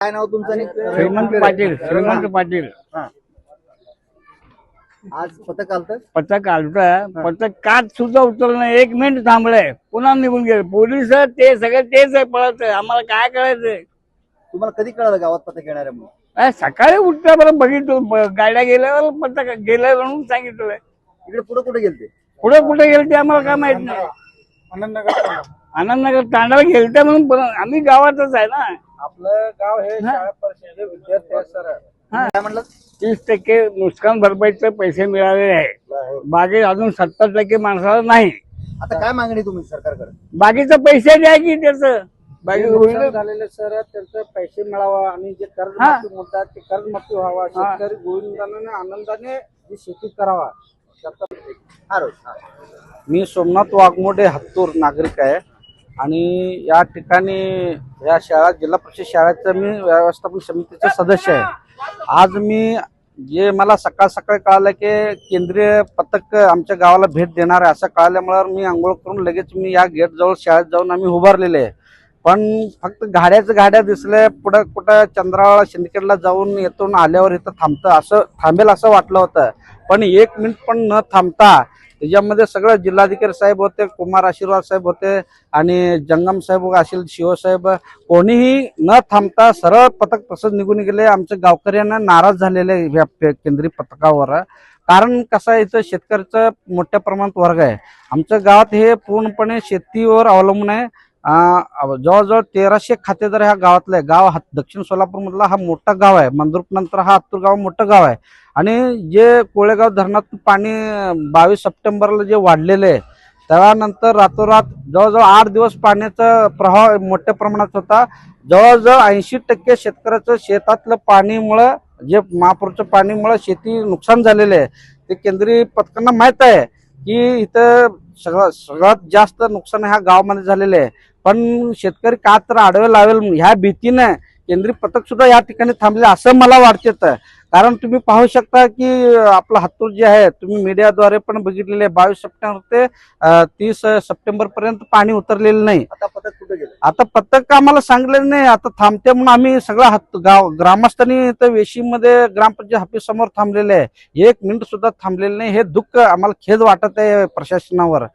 काय नाव तुमचं? श्रीमंत पाटील श्रीमंत पाटील. आज पथक आलत? पथक आलतं. पथक काच सुद्धा उचललं नाही. एक मिनिट थांबलंय. पुन्हा निघून गेले. पोलीस ते सगळे तेच आहे पळत. आम्हाला काय करायचंय तुम्हाला कधी कळालं गावात पथक येणार आहे म्हणून? सकाळी उठल्या बरं बघितलं गाड्या गेल्यावर पथक गेलं म्हणून सांगितलंय इकडे पुढे कुठे गेलते? पुढे कुठे गेलं ते आम्हाला काय माहीत नाही. आनंदनगर तांडाला गेलते म्हणून पण आम्ही गावातच आहे ना. आपलं गाव हे शाळा परिषदेचे विद्यार्थी आहे सर. काय म्हणलं तीस टक्के नुकसान भरपाईचे पैसे मिळालेले आहे. बाकी अजून सत्तर टक्के माणसाला नाही. आता काय मागणी तुम्ही सरकारकडे? बाकीचं पैसे द्या की त्याचं. बाकी जे होईल नुकसान झालेले सर त्यांचे पैसे मिळावा आणि जे कर्जमाफी म्हणतात ते कर्जमाफी व्हावा. शेतकरी गोविंदाने आनंदाने जी शेती करावा. मी सोमनाथ वाघमोडे हत्तूर नागरिक आहे. आणि या ठिकाणी या शाळा जिल्हा परिषद शाळेचं मी व्यवस्थापन समितीचे सदस्य आहे. आज मी जे मला सकाळ सकाळी कळालं की केंद्रीय पथक आमच्या गावाला भेट देणार आहे. असं कळाल्यामुळे मी आंघोळ करून लगेच मी या गेट जवळ शाळेत जाऊन आम्ही उभारलेले आहे. पण फक्त गाड्याच गाड्या दिसल्या पुढं कुठं चंद्राळा शिंदखेडला जाऊन येथून आल्यावर इथं थांबतं असं थांबेल असं वाटलं होतं. पण एक मिनिट पण न थांबता त्याच्यामध्ये सगळं जिल्हाधिकारी साहेब होते कुमार आशीर्वाद साहेब होते आणि जंगम साहेब असेल शिवसाहेब कोणीही न थांबता सरळ पथक तसंच निघून गेले. आमच्या गावकऱ्यांना नाराज झालेले या केंद्रीय पथकावर. कारण कसं आहे इथं शेतकऱ्याचं मोठ्या प्रमाणात वर्ग आहे. आमच्या गावात हे पूर्णपणे शेतीवर अवलंबून आहे. जवळजवळ तेराशे खातेदार ह्या गावातलं आहे गाव हा दक्षिण सोलापूर मधला हा मोठा गाव आहे. मंद्रुप नंतर हा आतूर गाव मोठं गाव आहे. आणि जे कोळेगाव धरणातून पाणी बावीस सप्टेंबरला जे वाढलेलं आहे त्यानंतर रातोरात जवळजवळ आठ दिवस पाण्याचा प्रवाह मोठ्या प्रमाणात होता. जवळजवळ ऐंशी टक्के शेतकऱ्याचं शेतातलं पाणीमुळं जे महापूरच्या पाणीमुळं शेती नुकसान झालेलं आहे. ते केंद्रीय पथकांना माहीत आहे की इथं सगळं सगळ्यात जास्त नुकसान ह्या गावामध्ये झालेलं आहे. पण शेतकरी का तर आडवे लावेल ह्या भीतीनं केंद्रीय पथक सुद्धा या ठिकाणी थांबले असं मला वाटतं. कारण तुम्ही पाहू शकता की आपलं हातूर जे आहे तुम्ही मीडियाद्वारे पण बघितलेले बावीस सप्टेंबर ते तीस सप्टेंबर पर्यंत पाणी उतरलेलं नाही. आता पथक कुठे गेलं? आता पथक आम्हाला सांगलेलं नाही आता थांबते म्हणून आम्ही सगळं हात गाव ग्रामस्थांनी इथं वेशीमध्ये ग्रामपंचायत ऑफिस समोर थांबलेले आहे. एक मिनिट सुद्धा थांबलेलं नाही. हे दुःख आम्हाला खेद वाटत आहे प्रशासनावर.